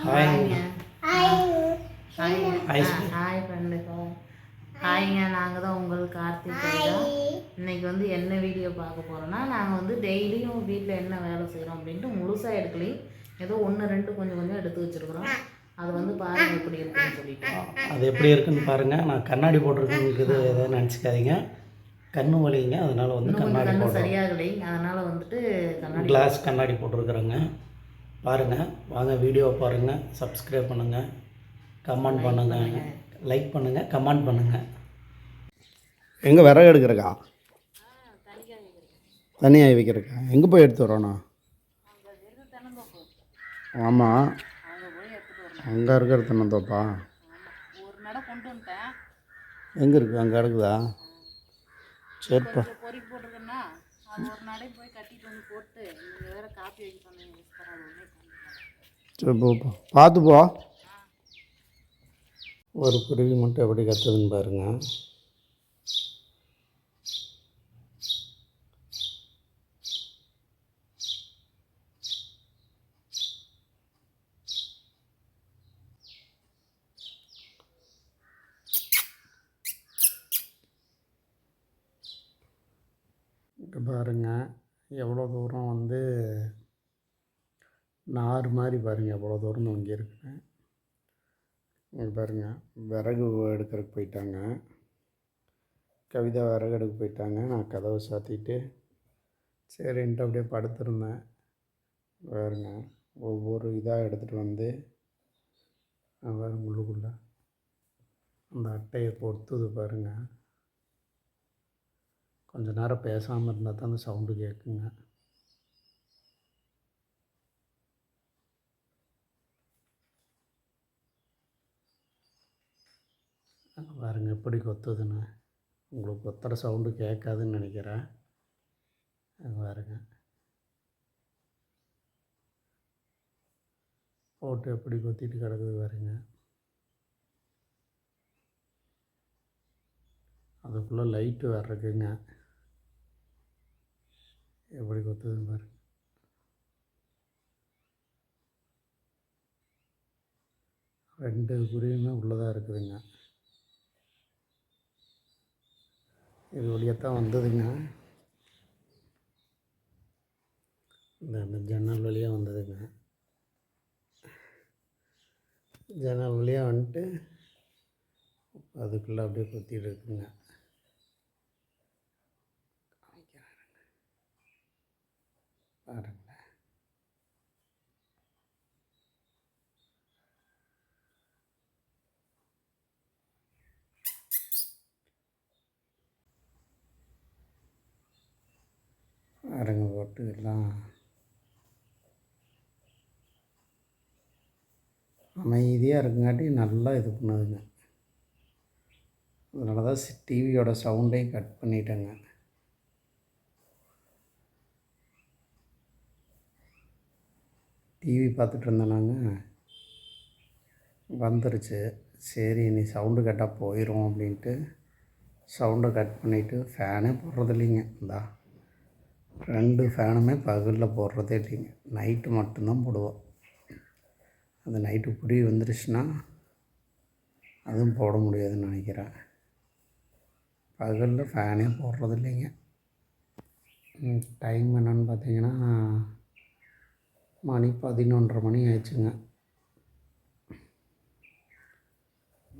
ஹாய்ங்க hi friend ஹாய்ங்க நாங்கள் தான் உங்கள் கார்த்திக் இன்னைக்கு வந்து என்ன வீடியோ பார்க்க போகிறோன்னா நாங்கள் வந்து டெய்லியும் வீட்டில் என்ன வேலை செய்கிறோம் அப்படின்ட்டு முழுசாக எடுக்கலையும். ஏதோ ஒன்று ரெண்டு கொஞ்சம் கொஞ்சம் எடுத்து வச்சுருக்குறோம். அது வந்து பாருங்க எப்படி இருக்குன்னு சொல்லிட்டு. அது எப்படி இருக்குன்னு பாருங்கள் நான் கண்ணாடி போட்டிருக்கேங்கிறது எதாவது நினச்சிக்காதீங்க. கண்ணு வலிங்க அதனால் வந்து கண்ணாடி சரியாகலை அதனால் வந்துட்டு கண்ணாடி கிளாஸ் கண்ணாடி போட்டிருக்கிறேங்க. பாருங்கள் வாங்க வீடியோ பாருங்கள் சப்ஸ்கிரைப் பண்ணுங்கள் கமெண்ட் பண்ணுங்கள் லைக் பண்ணுங்கள் கமெண்ட் பண்ணுங்கள் எங்கே விறகு எடுக்கிறக்கா? தனியாக வைக்கிறக்கா? எங்கே போய் எடுத்து வரோண்ணா? ஆமாம் அங்கே இருக்கிற தென்னந்தோப்பா ஒரு நட கொண்டு வந்துட்டேன் எங்கே இருக்குது அங்கே இருக்குதா? சரிப்பா. சரி போப்பா பார்த்து போ. ஒரு குருவி மட்டும் எப்படி கத்துதுன்னு பாருங்கள் இங்க பாருங்க எவ்வளோ தூரம் வந்து நார் மாதிரி பாருங்கள் எவ்வளோ தூரம் இங்கே இருக்குன்னு இங்கே பாருங்க விறகு எடுக்கிறதுக்கு போயிட்டாங்க. கவிதா விறகு எடுக்க போயிட்டாங்க. நான் கதவை சாத்திட்டு சரின்ட்டு அப்படியே படுத்திருந்தேன். பாருங்க ஒவ்வொரு இதாக எடுத்துகிட்டு வந்து வேறு உள்ளுக்குள்ள அந்த அட்டையை பொறுத்துது பாருங்க. கொஞ்ச நேரம் பேசாமல் இருந்தால் தான் அந்த சவுண்டு கேட்குங்க பாருங்க எப்படி கொத்துதுன்னு. உங்களுக்கு கொத்துற சவுண்டு கேட்காதுன்னு நினைக்கிறேன். பாருங்க. போட்டு எப்படி கொத்திட்டு கிடக்குது பாருங்க. அதுக்குள்ளே லைட்டு வேறு இருக்குங்க. எப்படி கொத்துதுன்னு பாரு. ரெண்டு குருவியுமே உள்ளதாக இருக்குதுங்க. இது வழியாகத்தான் வந்ததுங்க. இந்த அந்த ஜன்னல் வழியாக வந்ததுங்க. ஜன்னல் வழியாக வந்துட்டு அதுக்குள்ளே அப்படியே குத்திட்டு இருக்குங்க. பாருங்க அரங்க போட்டு எல்லாம் அமைதியாக இருக்குங்காட்டி நல்லா இது பண்ணுதுங்க. அதனால தான் டிவியோட சவுண்டையும் கட் பண்ணிட்டேங்க. டிவி பார்த்துட்டு இருந்தேனாங்க. நாங்கள் வந்துருச்சு. சரி நீ சவுண்டு கேட்டால் போயிடும் அப்படின்ட்டு சவுண்டை கட் பண்ணிவிட்டு ஃபேனே போடுறது இல்லைங்க. இந்தா ரெண்டு ஃபேனுமே பகலில் போடுறதே இல்லைங்க. நைட்டு மட்டும்தான் போடுவோம். அது நைட்டு புடி வந்துருச்சுன்னா அதுவும் போட முடியாதுன்னு நினைக்கிறேன். பகலில் ஃபேனே போடுறது இல்லைங்க. டைம் என்னென்னு பார்த்தீங்கன்னா மணி பதினொன்றரை மணி ஆயிடுச்சுங்க.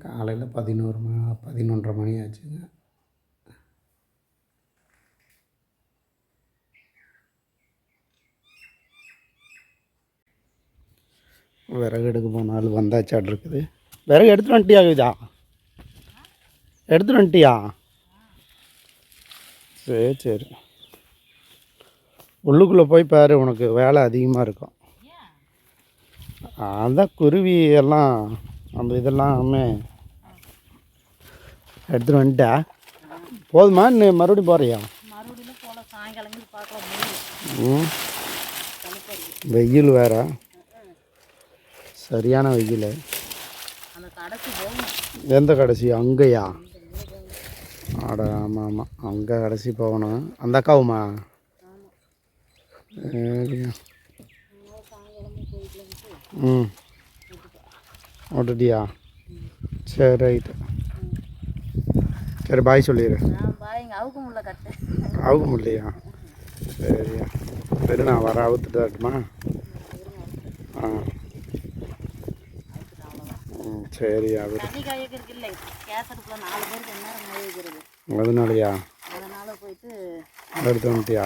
காலையில் பதினோரு ம பதினொன்றரை மணி ஆச்சுங்க விறகு எடுக்க போனாலும் வந்தாச்சாட் இருக்குது. விறகு எடுத்துட்டு வந்துட்டியா இதா எடுத்துட்டு வந்துட்டியா? சரி சரி. உள்ளுக்குள்ளே போய் பாரு உனக்கு வேலை அதிகமாக இருக்கும். அதான் குருவி எல்லாம் அந்த இதெல்லாமே எடுத்துட்டு வந்துட்டா. போதுமா இன்னும் மறுபடியும் போகிறியா வெயில் வேற. சரியான வெயில். எந்த கடைசி? அங்கேயா? ஆட ஆமாம் ஆமாம் அங்கே கடைசி போகணும். அந்த அக்காவுமா? ம். விட்டுட்டியா சரி ரைட்டு சரி பாய் சொல்லிடு அவுக்க முடியலையா சரியா. சரி நான் வர அவுத்துட்டு வரட்டுமா? ஆ. ம் காய வைக்கிறது அதனாலயா? எடுத்து வந்துட்டியா?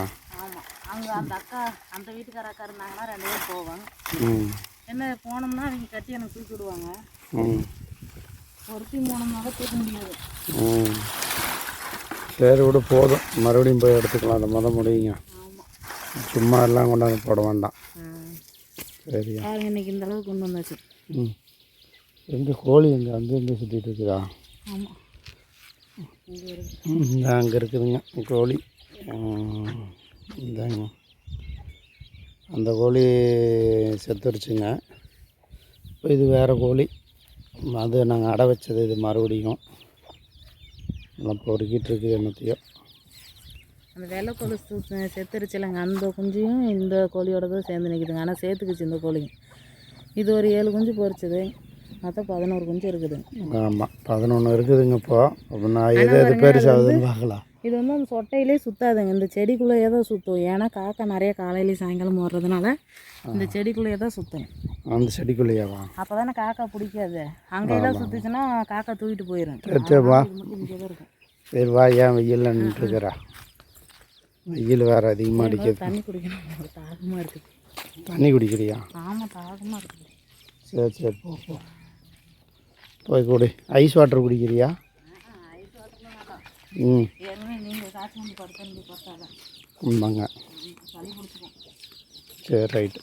அங்கே அந்த அக்கா அந்த வீட்டுக்கார அக்கா இருந்தாங்கன்னா ரெண்டு பேரும் போவாங்க. ம். என்ன போனோம்னா அவங்க கட்டி எனக்கு தூக்கி விடுவாங்க. ம். ஒருத்தி போனோம்னா தான் தூக்க முடியாது. சரி விடு போதும். மறுபடியும் போய் எடுத்துக்கலாம். அந்த மொதல் முடியுங்க. சும்மா எல்லாம் கொண்டாந்து போட வேண்டாம். சரியா? பாருங்க இன்னைக்கு இந்த அளவுக்கு கொண்டு வந்தாச்சு? ம். எங்கே கோழி எங்கே அங்கே எங்கே சுற்றிட்டு இருக்குதா? ஆமாம் இங்கே அங்கே இருக்குதுங்க கோழி. இந்தாங்க. அந்த கோழி செத்துருச்சுங்க இப்போ இது வேறு கோழி. அது நாங்கள் அடை வச்சது இது மறுபடியும். நல்லா பொறுக்கிட்டு இருக்குது என்னத்தையோ. அந்த வெள்ளை கொலுசு செத்துருச்சுலங்க அந்த குஞ்சையும் இந்த கோழியோட தான் சேர்ந்து நிற்குதுங்க ஆனால் சேர்த்துக்குச்சு இந்த கோழிங்க. இது ஒரு ஏழு குஞ்சு பொரிச்சது மொத்தம் பதினோரு குஞ்சு இருக்குது ஆமாம் பதினொன்று இருக்குதுங்க இப்போ. அப்போ நான் எது எது பெருசாகுதுன்னு பார்க்கலாம். இது வந்து அந்த சொட்டையிலே சுத்தாதுங்க. இந்த செடிக்குள்ளேயே தான் சுற்றும் ஏன்னா காக்கா நிறைய காலையிலேயும் சாயங்காலம் போடுறதுனால இந்த செடிக்குள்ளேயே தான் சுற்றும் அந்த செடிக்குள்ளேயாவா? அப்போ தானே காக்கா பிடிக்காது. அங்கேயெல்லாம் சுற்றுச்சுன்னா காக்கா தூக்கிட்டு போயிடும் சரி வா. தான் ஏன் வெயிலில் நின்றுருக்குறா வெயில் வேறு அதிகமாக அடிக்குது. தண்ணி குடிக்கணும். தாகமாக இருக்குது தண்ணி குடிக்கிறியா? ஆமாம் தாகமாக இருக்குது சரி சரி போ. போய் குடி. ஐஸ் வாட்டர் குடிக்கிறியா? சளி பிடிச்சிக்கும். சரி ரைட்டு.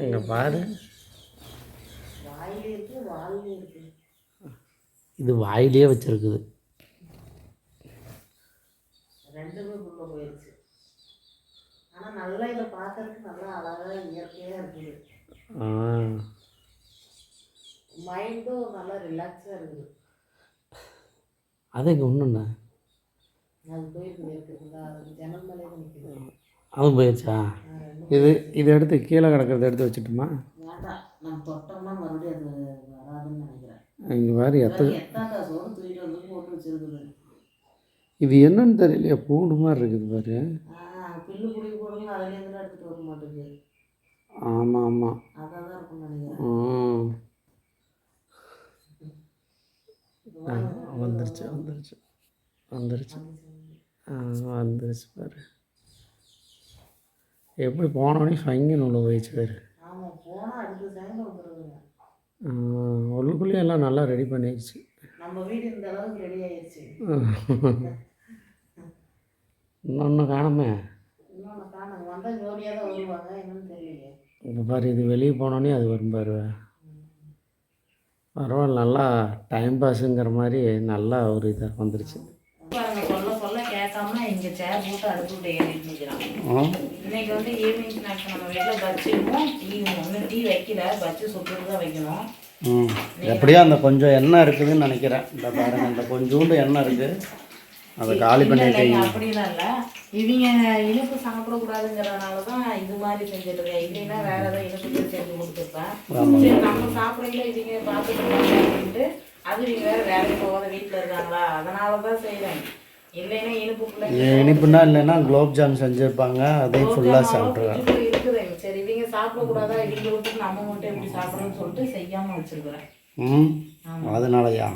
இங்கே பாரு. இது வாயிலே வச்சிருக்குது. ரெண்டுமே உள்ளே போயிடுச்சு ஆனால் நல்லா இதை பார்க்கறதுக்கு நல்லா அழகாக இயற்கையாக இருக்குது. ஆ. மைண்டும் நல்லா ரிலாக்ஸாக இருக்குது. அது இங்கே ஒன்றுண்ணா அது போயிட்டு இருக்குதுங்களா அது ஜன்னல் மேலே தான் நிற்குது அது போயிடுச்சா இது இதை எடுத்து கீழே கிடக்கிறத எடுத்து வச்சுட்டுமா? வேண்டாம் நம்ம தொட்டோம்னா மறுபடியும் அது வராதுன்னு நினைக்கிறேன். இங்கே வேறு எத்த எத்தாண்டா சோறு தூக்கிட்டு வந்து போட்டு வச்சிருக்குது. இது என்னன்னு தெரியலையே பூண்டு மாதிரி இருக்குது பாரு. ஆ பில்லு குடி போடுங்க அதுலேருந்து எடுத்துகிட்டு வர மாட்டேங்குது. ஆமாம் ஆமாம் அதாக தான் இருக்கும்னு நினைக்கிறேன் ம் ஆ, வந்துருச்சு வந்துருச்சு. வந்துருச்சு. ஆ வந்துருச்சு பாரு. எப்படி போனோடனே ஃபைங்க உள்ள போயிடுச்சு பாரு. உள்ளுக்குள்ளேயே எல்லாம் நல்லா ரெடி பண்ணிடுச்சு. நம்ம வீடு இந்த அளவுக்கு ரெடி ஆயிடுச்சு. இன்னொன்று காணுமே. தெரியலையே. இப்போ பாரு இது வெளியே போனோடனே அது வரும் பாரு. பரவாயில்ல நல்லா டைம் பாஸுங்கிற மாதிரி நல்லா ஒரு இதாக வந்துருச்சு. சொல்ல சொல்ல கேட்காம இங்கே சேர் போட்டு அடுப்பு விட்டு ஏறிட்டு நிற்கிறான் ஆ. இன்னைக்கு வந்து ஈவினிங் ஸ்நாக்ஸ் நம்ம வீட்டில் பஜ்ஜியும் டீயும் ஒன்றும் டீ வைக்கல பஜ்ஜி சுட்டுட்டு தான் வைக்கணும். ம். எப்படியோ அந்த கொஞ்சம் எண்ணெய் இருக்குதுன்னு நினைக்கிறேன். இந்த பாருங்க இந்த கொஞ்சோண்டு எண்ணெய் இருக்குது அதை காலி பண்ணிட்டீங்க. அப்படிலாம் இல்லை. இவங்க இனிப்பு சாப்பிடக்கூடாதுங்கிறதுனால தான் இது மாதிரி செஞ்சுட்டு இருக்கேன் இல்லைன்னா வேற ஏதாவது இனிப்பு செஞ்சு கொடுத்துருப்பேன். சரி நம்ம சாப்பிடல இவங்க பார்த்துட்டு அது இவங்க வேற வேலைக்கு போகாத வீட்டில் இருக்காங்களா? அதனால தான் செய்கிறேன் இல்லைன்னா இனிப்பு இனிப்புனா இல்லைன்னா குலோப் ஜாம் செஞ்சுருப்பாங்க. அதே ஃபுல்லாக சாப்பிட்ருவேன். வீட்டுக்குள்ள இருக்குதுங்க சரி இவங்க சாப்பிடக்கூடாதா? இவங்க விட்டு நம்ம மட்டும் எப்படி சாப்பிட்றோம்னு சொல்லிட்டு செய்யாமல் வச்சிருக்கிறேன். ம். அதனாலயா?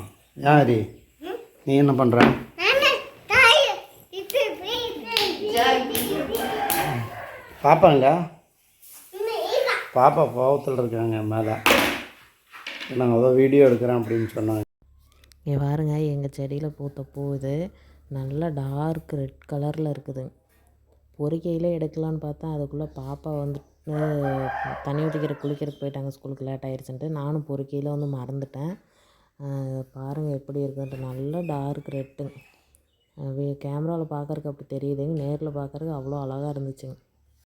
யாரி? நீ என்ன பண்ணுற பாப்பாங்க? பாப்பா கோவத்தில் இருக்காங்க மேலே. நாங்கள் ஏதோ வீடியோ எடுக்கிறேன் அப்படின்னு சொன்னாங்க. இங்கே பாருங்க எங்கள் செடியில் பூத்த பூ இது நல்லா டார்க் ரெட் கலரில் இருக்குது. பொறிக்கையில் எடுக்கலான்னு பார்த்தா அதுக்குள்ளே பாப்பா வந்துட்டு தண்ணி ஊற்றிக்கிற குளிக்கிறதுக்கு போயிட்டாங்க ஸ்கூலுக்கு லேட் ஆயிடுச்சுன்ட்டு நானும் பொறிக்கையில் வந்து மறந்துட்டேன். அஹ் பாருங்க எப்படி இருக்குன்ட்டு. நல்லா டார்க் ரெட்டு கேமராவில் பார்க்கறக்கு அப்படி தெரியுதுங்க. நேரில் பார்க்கறக்கு அவ்வளோ அழகாக இருந்துச்சுங்க.